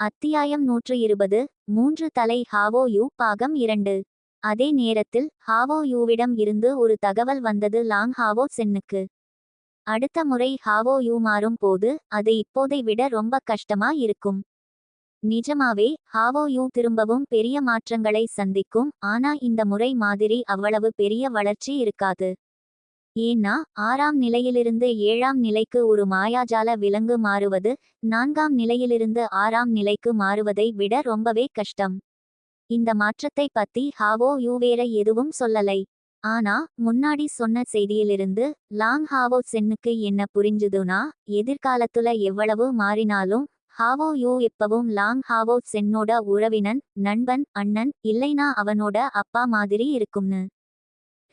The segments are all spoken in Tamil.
அத்தியாயம் நூற்று இருபது மூன்று தலை ஹாவோ யூ பாகம் இரண்டு. அதே நேரத்தில் ஹாவோ யூவிடம் இருந்து ஒரு தகவல் வந்தது லாங் ஹாவோ சென்னுக்கு. அடுத்த முறை ஹாவோ யூ மாறும் போது அது இப்போதை விட ரொம்ப கஷ்டமா இருக்கும். நிஜமாவே ஹாவோ யூ திரும்பவும் பெரிய மாற்றங்களை சந்திக்கும் ஆனா இந்த முறை மாதிரி அவ்வளவு பெரிய வளர்ச்சி இருக்காது. ஏன்னா ஆறாம் நிலையிலிருந்து ஏழாம் நிலைக்கு ஒரு மாயாஜால விலங்கு மாறுவது நான்காம் நிலையிலிருந்து ஆறாம் நிலைக்கு மாறுவதை விட ரொம்பவே கஷ்டம். இந்த மாற்றத்தை பத்தி ஹாவோ யூ வேற எதுவும் சொல்லலை. ஆனா முன்னாடி சொன்ன செய்தியிலிருந்து லாங் ஹாவோ சென்னுக்கு என்ன புரிஞ்சுதுனா எதிர்காலத்துல எவ்வளவு மாறினாலும் ஹாவோ யூ எப்பவும் லாங் ஹாவோ சென்னோட உறவினன் நண்பன் அண்ணன் இல்லைனா அவனோட அப்பா மாதிரி இருக்கும்னு.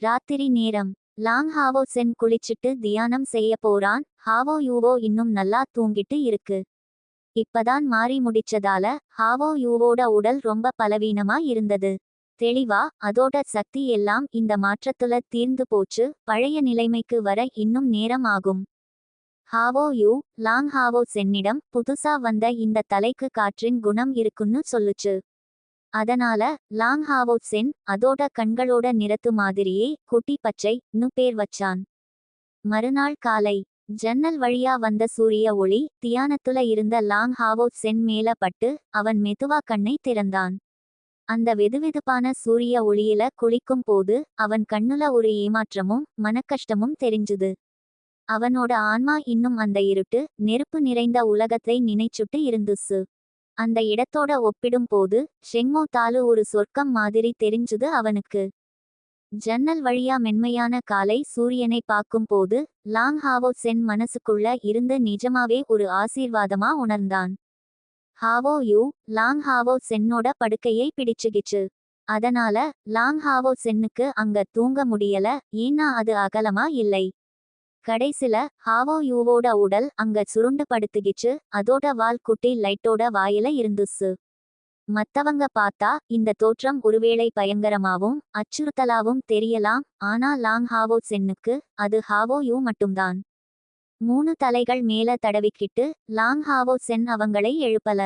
ராத்திரி நேரம். லாங் ஹாவோ சென் குளிச்சிட்டு தியானம் செய்ய போறான். ஹாவோ யூவோ இன்னும் நல்லா தூங்கிட்டு இருக்கு. இப்பதான் மாறி முடிச்சதால ஹாவோ யூவோட உடல் ரொம்ப பலவீனமா இருந்தது. தெளிவா அதோட சக்தி எல்லாம் இந்த மாற்றத்துல தீர்ந்து போச்சு. பழைய நிலைமைக்கு வர இன்னும் நேரம் ஆகும். ஹாவோ யூ லாங் ஹாவோ சென்னிடம் புதுசா வந்த இந்த தலைக்கு காற்றின் குணம் இருக்குன்னு சொல்லுச்சு. அதனால லாங் ஹாவோ சென் அதோட கண்களோட நிறத்து மாதிரியே குட்டி பச்சை நு பேர் வச்சான். மறுநாள் காலை ஜன்னல் வழியா வந்த சூரிய ஒளி தியானத்துல இருந்த லாங் ஹாவோ சென் மேல பட்டு அவன் மெதுவா கண்ணை திறந்தான். அந்த வெதுவெதுப்பான சூரிய ஒளியில குளிக்கும் போது அவன் கண்ணுல ஒரு ஏமாற்றமும் மனக்கஷ்டமும் தெரிஞ்சுது. அவனோட ஆன்மா இன்னும் அந்த இருட்டு நெருப்பு நிறைந்த உலகத்தை நினைச்சுட்டு இருந்துச்சு. அந்த இடத்தோட ஒப்பிடும் போது ஷெங்மோ தாலு ஒரு சொர்க்கம் மாதிரி தெரிஞ்சுது அவனுக்கு. ஜன்னல் வழியா மென்மையான காலை சூரியனை பார்க்கும்போது லாங் ஹாவோ சென் மனசுக்குள்ள இருந்து நிஜமாவே ஒரு ஆசீர்வாதமா உணர்ந்தான். ஹாவோ யூ லாங் ஹாவோ சென்னோட படுக்கையை பிடிச்சுகிச்சு அதனால லாங் ஹாவோ சென்னுக்கு அங்க தூங்க முடியல ஏன்னா அது அகலமா இல்லை. கடைசில ஹாவோ யூவோட உடல் அங்க சுருண்டு படுத்துகிச்சு அதோட வால் குட்டி லைட்டோட வாயில இருந்துச்சு. மத்தவங்க பார்த்தா இந்த தோற்றம் ஒருவேளை பயங்கரமாவும் அச்சுறுத்தலாவும் தெரியலாம் ஆனா லாங் ஹாவோ சென்னுக்கு அது ஹாவோ யூ மட்டும்தான். மூணு தலைகள் மேல தடவிக்கிட்டு லாங் ஹாவோ சென் அவங்களை எழுப்பல.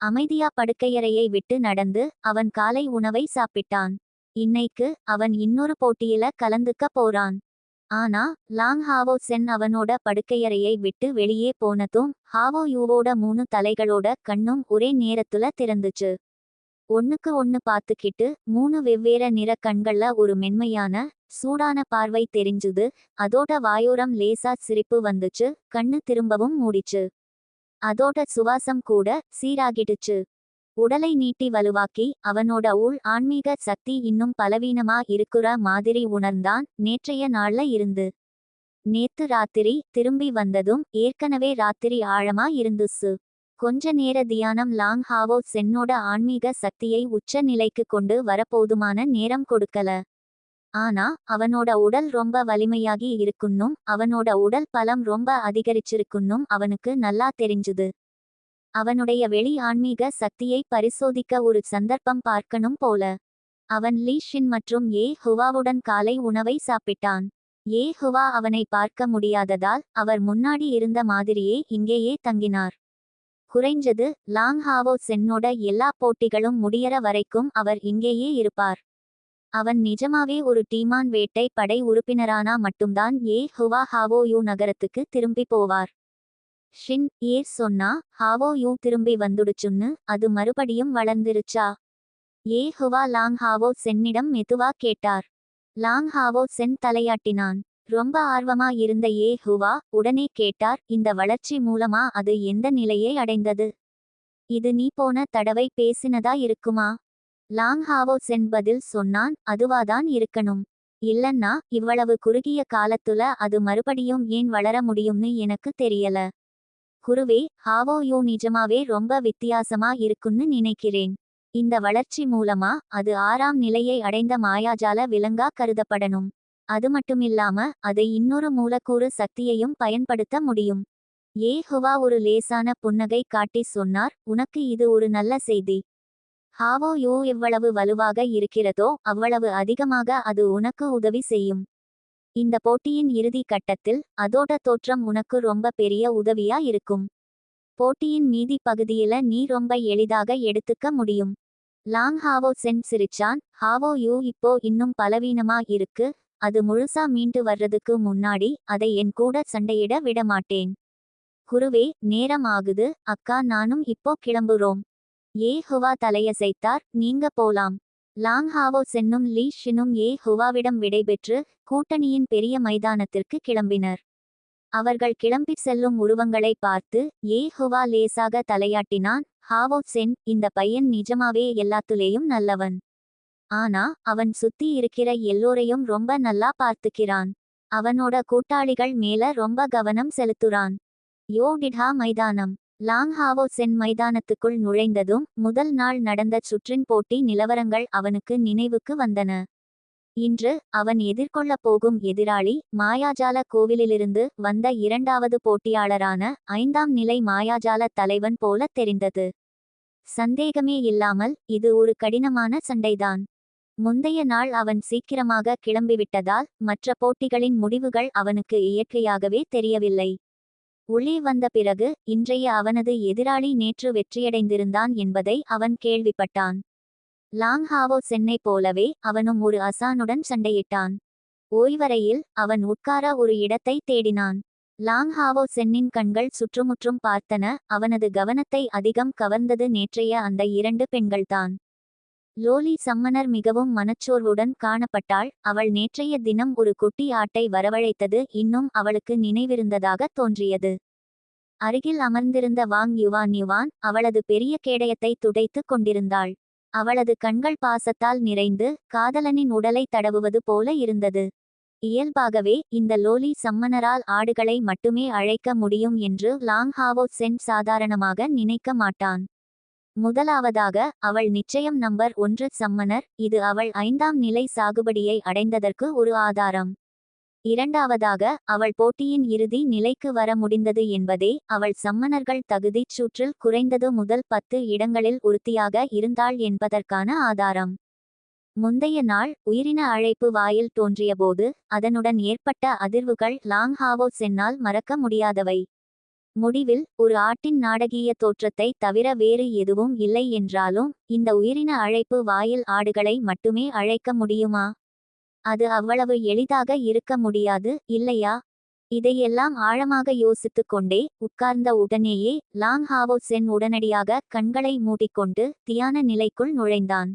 அமைதியா படுக்கையறையை விட்டு நடந்து அவன் காலை உணவை சாப்பிட்டான். இன்னைக்கு அவன் இன்னொரு போட்டியில கலந்துக்க போறான். ஆனா லாங் ஹாவோ சென் அவனோட படுக்கையறையை விட்டு வெளியே போனதும் ஹாவோ யூவோட மூணு தலைகளோட கண்ணும் ஒரே நேரத்துல திறந்துச்சு. ஒண்ணுக்கு ஒண்ணு பார்த்துக்கிட்டு மூணு வெவ்வேற நிற கண்கள்ல ஒரு மென்மையான சூடான பார்வை தெரிஞ்சுது அதோட வாயோரம் லேசா சிரிப்பு வந்துச்சு கண்ணு திரும்பவும் மூடிச்சு. அதோட சுவாசம் கூட சீராகிடுச்சு. உடலை நீட்டி வலுவாக்கி அவனோட உள் ஆன்மீக சக்தி இன்னும் பலவீனமா இருக்கிற மாதிரி உணர்ந்தான் நேற்றைய நாள்ல இருந்து. நேத்து ராத்திரி திரும்பி வந்ததும் ஏற்கனவே ராத்திரி ஆழமா இருந்துச்சு கொஞ்ச நேர தியானம் லாங் ஹாவோ சென்னோட ஆன்மீக சக்தியை உச்ச நிலைக்கு கொண்டு வரப்போதுமான நேரம் கொடுக்கல. ஆனா அவனோட உடல் ரொம்ப வலிமையாகி இருக்குன்னும் அவனோட உடல் பலம் ரொம்ப அதிகரிச்சிருக்குன்னும் அவனுக்கு நல்லா தெரிஞ்சுது. அவனுடைய வெளி ஆன்மீக சக்தியை பரிசோதிக்க ஒரு சந்தர்ப்பம் பார்க்கணும் போல. அவன் லீ ஷின் மற்றும் ஏ ஹுவாவுடன் காலை உணவை சாப்பிட்டான். ஏ ஹுவா அவனை பார்க்க முடியாததால் அவர் முன்னாடி இருந்த மாதிரியே இங்கேயே தங்கினார். குறைஞ்சது லாங் ஹாவோ சென்னோட எல்லா போட்டிகளும் முடியற வரைக்கும் அவர் இங்கேயே இருப்பார். அவன் நிஜமாவே ஒரு டீமான் வேட்டை படை உறுப்பினரானா மட்டும்தான் ஏ ஹுவா ஹாவோ யூ நகரத்துக்கு திரும்பி போவார். ஷின் ஏர் சொன்னா ஹாவோ யூ திரும்பி வந்துடுச்சுன்னு அது மறுபடியும் வளர்ந்துருச்சா? ஏ ஹுவா லாங் ஹாவோ சென்னிடம் மெதுவா கேட்டார். லாங் ஹாவோ சென் தலையாட்டினான். ரொம்ப ஆர்வமா இருந்த ஏ ஹுவா உடனே கேட்டார் இந்த வளர்ச்சி மூலமா அது எந்த நிலையை அடைந்தது? இது நீ போன தடவை பேசினதா இருக்குமா? லாங் ஹாவோ சென் பதில் சொன்னான் அதுவாதான் இருக்கணும். இல்லன்னா இவ்வளவு குறுகிய காலத்துல அது மறுபடியும் ஏன் வளர முடியும்னு எனக்கு தெரியல. குருவே ஹாவோயோ நிஜமாவே ரொம்ப வித்தியாசமா இருக்குன்னு நினைக்கிறேன். இந்த வளர்ச்சி மூலமா அது ஆறாம் நிலையை அடைந்த மாயாஜால விலங்கா கருதப்படணும். அது மட்டுமில்லாம அதை இன்னொரு மூலக்கூறு சக்தியையும் பயன்படுத்த முடியும். ஏ ஹுவா ஒரு லேசான புன்னகை காட்டி சொன்னார் உனக்கு இது ஒரு நல்ல செய்தி. ஹாவோ யோ எவ்வளவு வலுவாக இருக்கிறதோ அவ்வளவு அதிகமாக அது உனக்கு உதவி செய்யும். இந்த போட்டியின் இறுதி கட்டத்தில் அதோட தோற்றம் உனக்கு ரொம்ப பெரிய உதவியா இருக்கும். போட்டியின் மீதி பகுதியில நீ ரொம்ப எளிதாக எடுத்துக்க முடியும். லாங் ஹாவோ சென் சிரிச்சான். ஹாவோ யூ இப்போ இன்னும் பலவீனமா இருக்கு. அது முழுசா மீண்டு வர்றதுக்கு முன்னாடி அதை என் கூட சண்டையிட விட மாட்டேன் குருவே நேரம் ஆகுது. அக்கா நானும் இப்போ கிளம்புறோம். ஏ ஹுவா தலையசைத்தார். நீங்க போலாம். லாங் ஹாவோ சென்னும் லீ ஷினும் ஏ ஹுவாவிடம் விடைபெற்று கூட்டணியின் பெரிய மைதானத்திற்கு கிளம்பினர். அவர்கள் கிளம்பிச் செல்லும் உருவங்களை பார்த்து ஏ ஹுவா லேசாக தலையாட்டினான். ஹாவோ சென் இந்த பையன் நிஜமாவே எல்லாத்துலேயும் நல்லவன். ஆனா அவன் சுத்தி இருக்கிற எல்லோரையும் ரொம்ப நல்லா பார்த்துக்கிறான். அவனோட கூட்டாளிகள் மேல ரொம்ப கவனம் செலுத்துறான். யோடிடா மைதானம். லாங் ஹாவோ சென் மைதானத்துக்குள் நுழைந்ததும் முதல் நாள் நடந்த சுற்றின் போட்டி நிலவரங்கள் அவனுக்கு நினைவுக்கு வந்தன. இன்று அவன் எதிர்கொள்ளப் போகும் எதிராளி மாயாஜால கோவிலிலிருந்து வந்த இரண்டாவது போட்டியாளரான ஐந்தாம் நிலை மாயாஜால தலைவன் போல தெரிந்தது. சந்தேகமே இல்லாமல் இது ஒரு கடினமான சண்டைதான். முந்தைய நாள் அவன் சீக்கிரமாக கிளம்பிவிட்டதால் மற்ற போட்டிகளின் முடிவுகள் அவனுக்கு இயற்கையாகவே தெரியவில்லை. ஒளி வந்த பிறகு இன்றைய அவனது எதிராளி நேற்று வெற்றியடைந்திருந்தான் என்பதை அவன் கேள்விப்பட்டான். லாங் ஹாவோ சென்னை போலவே அவனும் ஒரு அசானுடன் சண்டையிட்டான். ஓய்வரையில் அவன் உட்கார ஒரு இடத்தை தேடினான். லாங் ஹாவோ சென்னின் கண்கள் சுற்றுமுற்றும் பார்த்தன அவனது கவனத்தை அதிகம் கவர்ந்தது நேற்றைய அந்த இரண்டு பெண்கள்தான். லோலி சம்மனர் மிகவும் மனச்சோர்வுடன் காணப்பட்டாள். அவள் நேற்றைய தினம் ஒரு குட்டி ஆட்டை வரவழைத்தது இன்னும் அவளுக்கு நினைவிருந்ததாக தோன்றியது. அருகில் அமர்ந்திருந்த வாங் யுவான் யுவான் அவளது பெரிய கேடயத்தை துடைத்துக் கொண்டிருந்தாள். அவளது கண்கள் பாசத்தால் நிறைந்து காதலனின் உடலை தடவுவது போல இருந்தது. இயல்பாகவே இந்த லோலி சம்மனரால் ஆடுகளை மட்டுமே அழைக்க முடியும் என்று லாங் ஹாவோ சென் சாதாரணமாக நினைக்க மாட்டான். முதலாவதாக அவள் நிச்சயம் நம்பர் ஒன்று சம்மனர் இது அவள் ஐந்தாம் நிலை சாகுபடியை அடைந்ததற்கு ஒரு ஆதாரம். இரண்டாவதாக அவள் போட்டியின் இறுதி நிலைக்கு வர முடிந்தது என்பதே அவள் சம்மனர்கள் தகுதிச் சுற்றில் குறைந்தது முதல் பத்து இடங்களில் உறுதியாக இருந்தாள் என்பதற்கான ஆதாரம். முந்தைய நாள் உயிரின அழைப்பு வாயில் தோன்றியபோது அதனுடன் ஏற்பட்ட அதிர்வுகள் லாங்ஹாவோ சென்னால் மறக்க முடியாதவை. முடிவில் ஒரு ஆட்டின் நாடகீய தோற்றத்தை தவிர வேறு எதுவும் இல்லை என்றாலும் இந்த உயிரின அழைப்பு வாயில் ஆடுகளை மட்டுமே அழைக்க முடியுமா? அது அவ்வளவு எளிதாக இருக்க முடியாது இல்லையா? இதையெல்லாம் ஆழமாக யோசித்துக் கொண்டே உட்கார்ந்த உடனேயே லாங் ஹாவோ சென் உடனடியாக கண்களை மூடிக்கொண்டு தியான நிலைக்குள் நுழைந்தான்.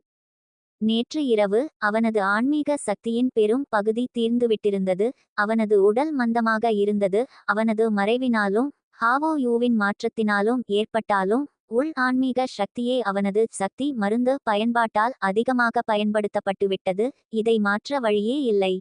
நேற்று இரவு அவனது ஆன்மீக சக்தியின் பெரும் பகுதி தீர்ந்துவிட்டிருந்தது அவனது உடல் மந்தமாக இருந்தது அவனது மறைவினாலும் ஹாவோ யூவின் மாற்றத்தினாலும் ஏற்பட்டாலும் உள் ஆன்மீக சக்தியே அவனது சக்தி மருந்து பயன்பாட்டால் அதிகமாக பயன்படுத்தப்பட்டுவிட்டது இதை மாற்ற வழியே இல்லை.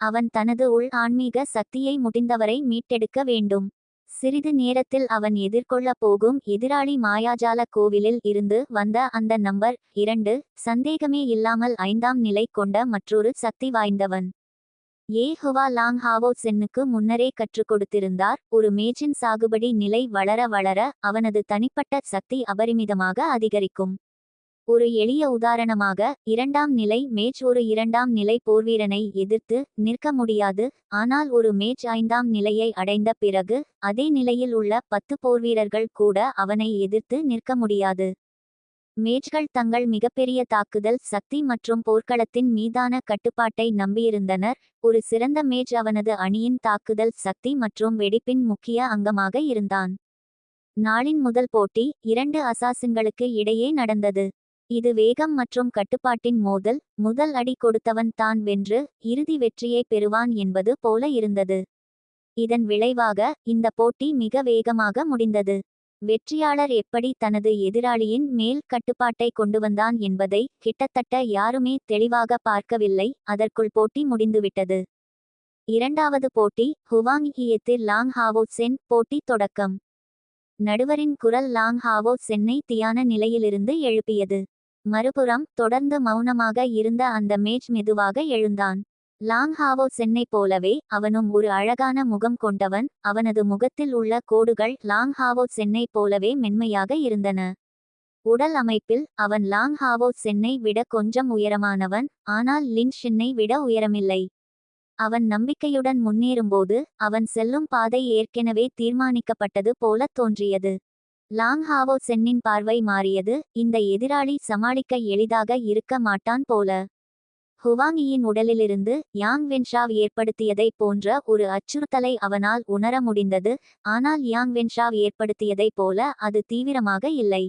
அவன் தனது உள் ஆன்மீக சக்தியை முடிந்தவரை மீட்டெடுக்க வேண்டும். சிறிது நேரத்தில் அவன் எதிர்கொள்ளப் போகும் எதிராளி மாயாஜால கோவிலில் இருந்து வந்த அந்த நம்பர் இரண்டு சந்தேகமே இல்லாமல் ஐந்தாம் நிலை கொண்ட மற்றொரு சக்தி வாய்ந்தவன். ஏ ஹுவா லாங் ஹாவோ சென்னுக்கு முன்னரே கற்றுக் கொடுத்திருந்தார். ஒரு மேஜின் சாகுபடி நிலை வளர வளர அவனது தனிப்பட்ட சக்தி அபரிமிதமாக அதிகரிக்கும். ஒரு எளிய உதாரணமாக இரண்டாம் நிலை மேஜ் ஒரு இரண்டாம் நிலை போர்வீரனை எதிர்த்து நிற்க முடியாது ஆனால் ஒரு மேஜ் ஐந்தாம் நிலையை அடைந்த பிறகு அதே நிலையில் உள்ள பத்து போர்வீரர்கள் கூட அவனை எதிர்த்து நிற்க முடியாது. மேஜ்கள் தங்கள் மிகப்பெரிய தாக்குதல் சக்தி மற்றும் போர்க்களத்தின் மீதான கட்டுப்பாட்டை நம்பியிருந்தனர். ஒரு சிறந்த மேஜ் அவனது அணியின் தாக்குதல் சக்தி மற்றும் வெடிப்பின் முக்கிய அங்கமாக இருந்தான். நாளின் முதல் போட்டி இரண்டு அசாசின்களுக்கு இடையே நடந்தது. இது வேகம் மற்றும் கட்டுப்பாட்டின் மோதல் முதல் அடி கொடுத்தவன் தான் வென்று இறுதி வெற்றியை பெறுவான் என்பது போல இருந்தது. இதன் விளைவாக இந்த போட்டி மிக வேகமாக முடிந்தது. வெற்றியாளர் எப்படி தனது எதிராளியின் மேல் கட்டுப்பாட்டை கொண்டு வந்தான் என்பதை கிட்டத்தட்ட யாருமே தெளிவாக பார்க்கவில்லை. அதற்குள் போட்டி முடிந்துவிட்டது. இரண்டாவது போட்டி ஹுவாங்கியத்து லாங் ஹாவோ சென் போட்டி தொடக்கம். நடுவரின் குரல் லாங் ஹாவோ சென்னை தியான நிலையிலிருந்து எழுப்பியது. மறுபுறம் தொடர்ந்து மௌனமாக இருந்த அந்த மேஜ் மெதுவாக எழுந்தான். லாங் ஹாவோ சென்னை போலவே அவனும் ஒரு அழகான முகம் கொண்டவன். அவனது முகத்தில் உள்ள கோடுகள் லாங் ஹாவோ சென்னை போலவே மென்மையாக இருந்தன. உடல் அமைப்பில் அவன் லாங் ஹாவோ சென்னை விட கொஞ்சம் உயரமானவன் ஆனால் லின் ஷின்னை விட உயரமில்லை. அவன் நம்பிக்கையுடன் முன்னேறும்போது அவன் செல்லும் பாதை ஏற்கெனவே தீர்மானிக்கப்பட்டது போல தோன்றியது. லாங் ஹாவோ சென்னின் பார்வை மாறியது இந்த எதிராளி சமாளிக்க எளிதாக இருக்க மாட்டான் போல. ஹுவாங்கியின் உடலிலிருந்து யாங் வென்ஷாவ் ஏற்படுத்தியதைப் போன்ற ஒரு அச்சுறுத்தலை அவனால் உணர முடிந்தது. ஆனால் யாங் வென்ஷாவ் ஏற்படுத்தியதைப் போல அது தீவிரமாக இல்லை.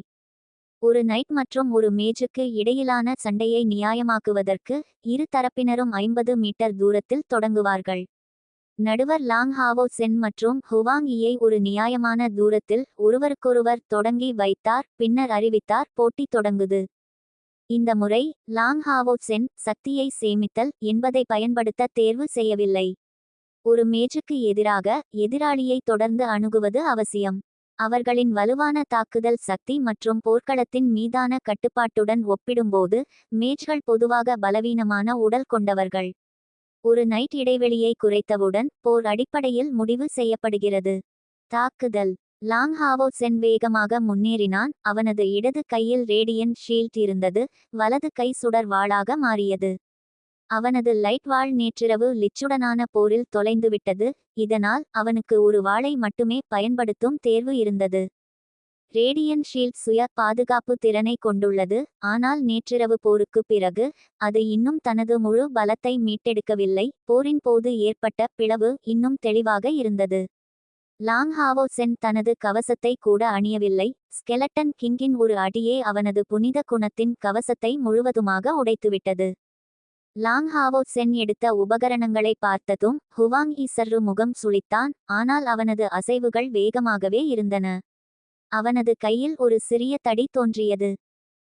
ஒரு நைட் மற்றும் ஒரு மேஜுக்கு இடையிலான சண்டையை நியாயமாக்குவதற்கு இரு தரப்பினரும் ஐம்பது மீட்டர் தூரத்தில் தொடங்குவார்கள். நடுவர் லாங் ஹாவோ சென் மற்றும் ஹுவாங் இயை ஒரு நியாயமான தூரத்தில் ஒருவருக்கொருவர் தொடங்கி வைத்தார் பின்னர் அறிவித்தார் போட்டி தொடங்குது. இந்த முறை லாங் ஹாவோட்ஸென் சென் சக்தியை சேமித்தல் என்பதை பயன்படுத்த தேர்வு செய்யவில்லை. ஒரு மேஜுக்கு எதிராக எதிராளியை தொடர்ந்து அணுகுவது அவசியம். அவர்களின் வலுவான தாக்குதல் சக்தி மற்றும் போர்க்களத்தின் மீதான கட்டுப்பாட்டுடன் ஒப்பிடும்போது மேஜ்கள் பொதுவாக பலவீனமான உடல் கொண்டவர்கள். ஒரு நைட் இடைவெளியை குறைத்தவுடன் போர் அடிப்படையில் முடிவு செய்யப்படுகிறது. தாக்குதல். லாங் ஹாவோ சென் வேகமாக முன்னேறினான். அவனது இடது கையில் ரேடியன் ஷீல்ட் இருந்தது. வலது கை சுடர் வாளாக மாறியது. அவனது லைட் வாள் நேற்றிரவு லிச்சுடனான போரில் தொலைந்துவிட்டது. இதனால் அவனுக்கு ஒரு வாளை மட்டுமே பயன்படுத்தும் தேர்வு இருந்தது. ரேடியன் ஷீல்ட் சுய பாதுகாப்பு திறனை கொண்டுள்ளது. ஆனால் நேற்றிரவு போருக்கு பிறகு அது இன்னும் தனது முழு பலத்தை மீட்டெடுக்கவில்லை. போரின் போது ஏற்பட்ட பிளவு இன்னும் தெளிவாக இருந்தது. லாங் ஹாவோ சென் தனது கவசத்தை கூட அணியவில்லை. ஸ்கெலட்டன் கிங்கின் ஒரு அடியே அவனது புனித குணத்தின் கவசத்தை முழுவதுமாக உடைத்துவிட்டது. லாங் ஹாவோ சென் எடுத்த உபகரணங்களை பார்த்ததும் ஹுவாங் ஈசர்ரு முகம் சுளித்தான் ஆனால் அவனது அசைவுகள் வேகமாகவே இருந்தன. அவனது கையில் ஒரு சிறிய தடி தோன்றியது.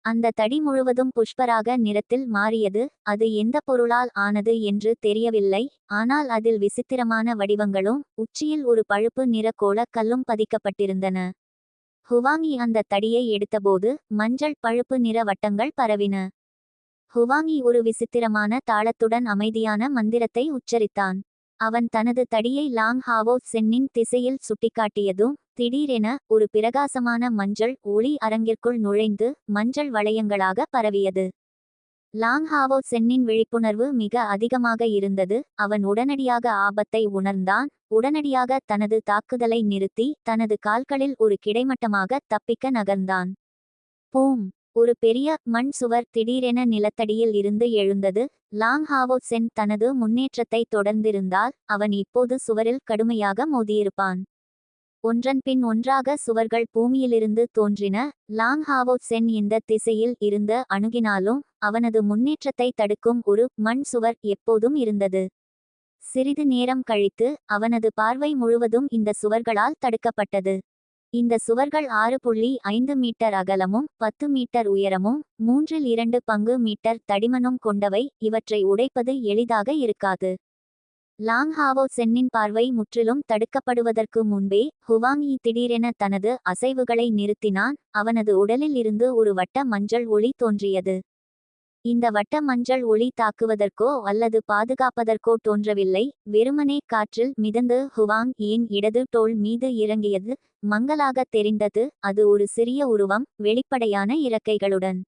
அந்த தடி முழுவதும் புஷ்பராக நிறத்தில் மாறியது அது எந்த பொருளால் ஆனது என்று தெரியவில்லை ஆனால் அதில் விசித்திரமான வடிவங்களும் உச்சியில் ஒரு பழுப்பு நிற கோலக்கல்லும் பதிக்கப்பட்டிருந்தன. ஹுவாங்கி அந்த தடியை எடுத்தபோது மஞ்சள் பழுப்பு நிற வட்டங்கள் பரவின. ஹுவாங்கி ஒரு விசித்திரமான தாளத்துடன் அமைதியான மந்திரத்தை உச்சரித்தான். அவன் தனது தடியை லாங் ஹாவோ சென்னின் திசையில் சுட்டிக்காட்டியதும் திடீரென ஒரு பிரகாசமான மஞ்சள் ஒளி அரங்கிற்குள் நுழைந்து மஞ்சள் வளையங்களாக பரவியது. லாங் ஹாவோ சென்னின் விழிப்புணர்வு மிக அதிகமாக இருந்தது. அவன் உடனடியாக ஆபத்தை உணர்ந்தான். உடனடியாக தனது தாக்குதலை நிறுத்தி தனது கால்களில் ஒரு கிடைமட்டமாக தப்பிக்க நகர்ந்தான். பூம்! ஒரு பெரிய மண் சுவர் திடீரென நிலத்தடியில் இருந்து எழுந்தது. லாங் ஹாவோ சென் தனது முன்னேற்றத்தை தொடர்ந்திருந்தால் அவன் இப்போது சுவரில் கடுமையாக மோதியிருப்பான். ஒன்றன்பின் ஒன்றாக சுவர்கள் பூமியிலிருந்து தோன்றின. லாங் ஹாவோ சென் இந்த திசையில் இருந்து அணுகினாலும் அவனது முன்னேற்றத்தை தடுக்கும் ஒரு மண் சுவர் எப்போதும் இருந்தது. சிறிது நேரம் கழித்து அவனது பார்வை முழுவதும் இந்த சுவர்களால் தடுக்கப்பட்டது. இந்த சுவர்கள் ஆறு புள்ளி ஐந்து மீட்டர் அகலமும் பத்து மீட்டர் உயரமும் மூன்றில் இரண்டு பங்கு மீட்டர் தடிமனும் கொண்டவை. இவற்றை உடைப்பது எளிதாக இருக்காது. லாங் ஹாவோ சென்னின் பார்வை முற்றிலும் தடுக்கப்படுவதற்கு முன்பே ஹுவாங்கி திடீரென தனது அசைவுகளை நிறுத்தினான். அவனது உடலில் இருந்து ஒரு வட்ட மஞ்சள் ஒளி தோன்றியது. இந்த வட்ட மஞ்சள் ஒளி தாக்குவதற்கோ அல்லது பாதுகாப்பதற்கோ தோன்றவில்லை. வெறுமனே காற்றில் மிதந்து ஹுவாங் ஏன் இடது டோல் மீது இறங்கியது மங்கலாக தெரிந்தது. அது ஒரு சிறிய உருவம் வெளிப்படையான இறக்கைகளுடன்.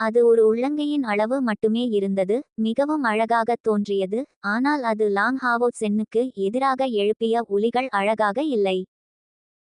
அது ஒரு உள்ளங்கையின் அளவு மட்டுமே இருந்தது மிகவும் அழகாக தோன்றியது. ஆனால் அது லாங் ஹாவோ சென்னுக்கு எதிராக எழுப்பிய ஒலிகள் அழகாக இல்லை.